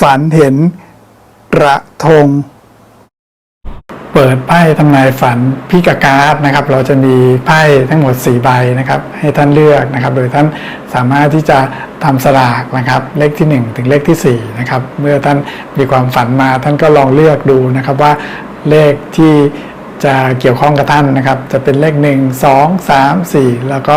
ฝันเห็นกระทง เปิดไพ่ทำนายฝันพี่กาการ์ดนะครับ เราจะมีไพ่ทั้งหมด 4 ใบนะครับ ให้ท่านเลือกนะครับ โดยท่านสามารถที่จะทำสลากนะครับ เลขที่ 1 ถึงเลขที่ 4 นะครับ เมื่อท่านมีความฝันมาท่านก็ลองเลือกดูนะครับว่าเลขที่จะเกี่ยวข้องกับท่านนะครับ จะเป็นเลข 1 2 3 4 แล้วก็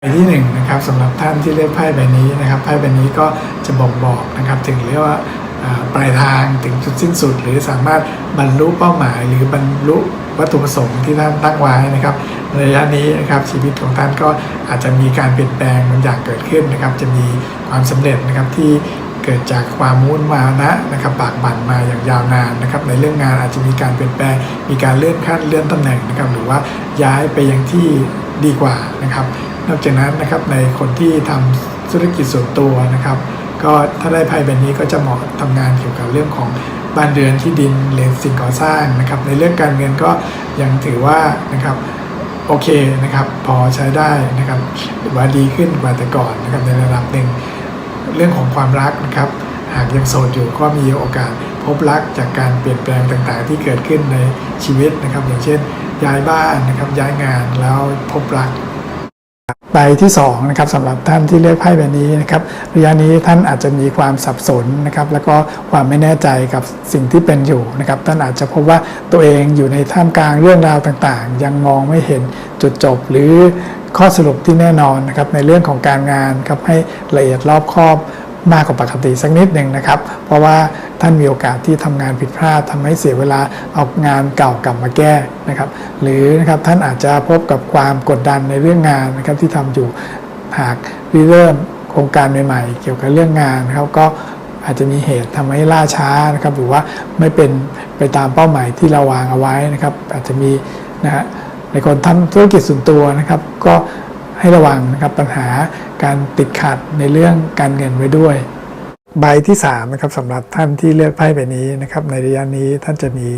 ใบที่หนึ่งนะครับสำหรับท่านที่เลือกไพ่ใบนี้นะครับไพ่ใบนี้ก็จะบอกบอกนะครับถึงเรียกว่าปลายทางถึงจุดสิ้นสุด หรือสามารถบรรลุเป้าหมาย หรือบรรลุวัตถุประสงค์ที่ท่านตั้งไว้นะครับในระยะนี้นะครับชีวิตของท่านก็อาจจะมีการเปลี่ยนแปลงบางอย่างเกิดขึ้นนะครับจะมีความสำเร็จนะครับที่เกิดจากความมุ่นมานะนะครับปากบั่นมาอย่างยาวนานนะครับในเรื่องงานอาจจะมีการเปลี่ยนแปลง มีการเลื่อนขั้นเลื่อนตำแหน่งนะครับหรือว่าย้ายไปยังที่ดีกว่านะครับ นอกจากนั้นนะครับในคนที่ทำธุรกิจส่วนตัวนะครับ ก็ถ้าได้ไพ่ใบบนี้ก็จะเหมาะทำงานเกี่ยวกับเรื่องของบ้านเรือนที่ดินหรือสิ่งก่อสร้างนะครับ ในเรื่องการเงินก็ยังถือว่านะครับโอเคนะครับพอใช้ได้นะครับหรือว่าดีขึ้นกว่าแต่ก่อนนะครับในระดับหนึ่งเรื่องของความรักนะครับหากยังโสดอยู่ก็มีโอกาสพบรักจากการเปลี่ยนแปลงต่างๆ ที่เกิดขึ้นในชีวิตนะครับ อย่างเช่นย้ายบ้านนะครับย้ายงานแล้วพบรัก ใบที่2นะครับสำหรับท่านที่เลือกไพ่ใบนี้นะครับระยะนี้ท่านอาจจะมีความสับสนนะครับแล้วก็ความไม่แน่ใจกับสิ่งที่เป็นอยู่นะครับท่านอาจจะพบว่าตัวเองอยู่ในท่ามกลางเรื่องราวต่างๆ ยังมองไม่เห็นจุดจบหรือข้อสรุปที่แน่นอนนะครับในเรื่องของการงานครับให้ละเอียดรอบคอบ มากกว่าปกติสักนิดหนึ่งนะครับ เพราะว่าท่านมีโอกาสที่ทำงานผิดพลาดทำให้เสียเวลาเอางานเก่ากลับมาแก้นะครับ หรือนะครับท่านอาจจะพบกับความกดดันในเรื่องงานนะครับที่ทำอยู่หากริเริ่มโครงการใหม่ๆ เกี่ยวกับเรื่องงานนะครับก็อาจจะมีเหตุทำให้ล่าช้านะครับหรือว่าไม่เป็นไปตามเป้าหมายที่เราวางเอาไว้นะครับ อาจจะมีนะฮะในคนทำธุรกิจส่วนตัวนะครับ ก็ ให้ระวังนะครับปัญหาการติดขัดในเรื่องการเงินไว้ด้วย ใบที่3นะครับสำหรับท่านที่เลือกไพ่ใบนี้นะครับในระยะนี้ท่านจะมี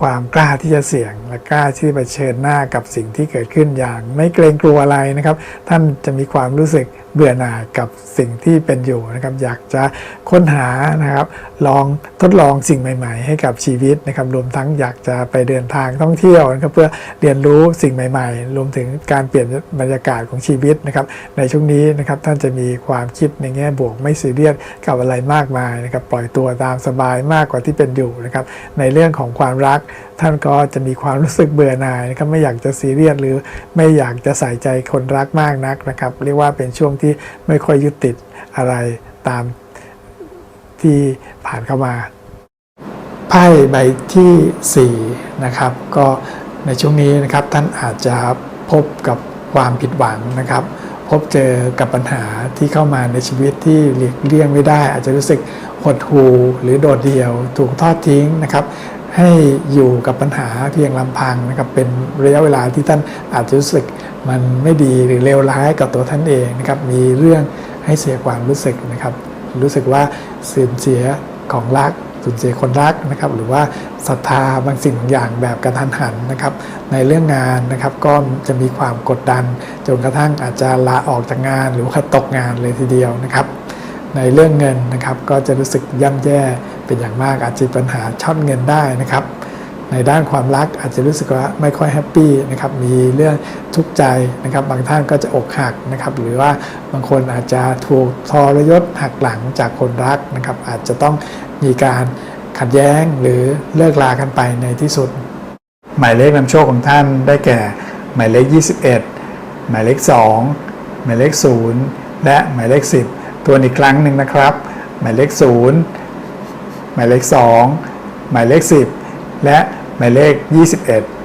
ความกล้าที่จะเสี่ยง และกล้าที่จะเชิญหน้ากับสิ่งที่เกิดขึ้นอย่าง ไม่เกรงกลัวอะไรนะครับ ท่านจะมีความรู้สึกเบื่อหน่ายกับสิ่งที่เป็นอยู่นะครับ อยากจะค้นหานะครับ ลองทดลองสิ่งใหม่ ๆ ให้กับชีวิตนะครับ รวมทั้งอยากจะไปเดินทางท่องเที่ยวนะครับ เพื่อเรียนรู้สิ่งใหม่ ๆ รวมถึงการเปลี่ยนบรรยากาศของชีวิตนะครับ ในช่วงนี้นะครับท่านจะมีความคิดในแง่บวกไม่ซีเรียสกับอะไรมากมายนะครับ ปล่อยตัวตามสบายมากกว่าที่เป็นอยู่นะครับ ในเรื่องของความรักท่านก็จะมีความรู้สึกเบื่อหน่ายนะครับไม่อยากจะซีเรียสหรือไม่อยากจะใส่ใจคนรักมากนักนะครับ เรียกว่าเป็นช่วงที่ไม่ค่อยยึดติดอะไรตามที่ผ่านเข้ามาไพ่ใบที่4นะครับก็ในช่วงนี้นะครับท่านอาจจะพบกับความผิดหวังนะครับ พบเจอกับปัญหาที่เข้ามาในชีวิตที่หลีกเลี่ยงไม่ได้ อาจจะรู้สึกหดหู่หรือโดดเดี่ยวถูกทอดทิ้งนะครับ ให้อยู่กับปัญหาเพียงลำพังนะครับเป็นระยะเวลาที่ท่านอาจจะรู้สึกมันไม่ดีหรือเลวร้ายกับตัวท่านเองนะครับมีเรื่องให้เสียความรู้สึกนะครับ รู้สึกว่าสูญเสียของรักสูญเสียคนรักนะครับ หรือว่าศรัทธาบางสิ่งบางอย่างแบบกระทันหันนะครับ ในเรื่องงานนะครับก็จะมีความกดดัน จนกระทั่งอาจจะลาออกจากงาน หรือว่าตกงานเลยทีเดียวนะครับ ในเรื่องเงินนะครับก็จะรู้สึกย่ำแย่ เป็นอย่างมากอาจจะมีปัญหาช็อตเงินได้นะครับ ในด้านความรักอาจจะรู้สึกว่าไม่ค่อยแฮปปี้นะครับมีเรื่องทุกข์ใจนะครับ บางท่านก็จะอกหักนะครับ หรือว่าบางคนอาจจะถูกทรยศหักหลังจากคนรักนะครับ อาจจะต้องมีการขัดแย้งหรือเลิกลากันไปในที่สุด หมายเลขนำโชคของท่านได้แก่ หมายเลข 21 หมายเลข 2 หมายเลข 0 และหมายเลข 10 ตัวอีกครั้งหนึ่งนะครับ หมายเลข 0 หมายเลข 2 หมายเลข 10 และหมายเลข 21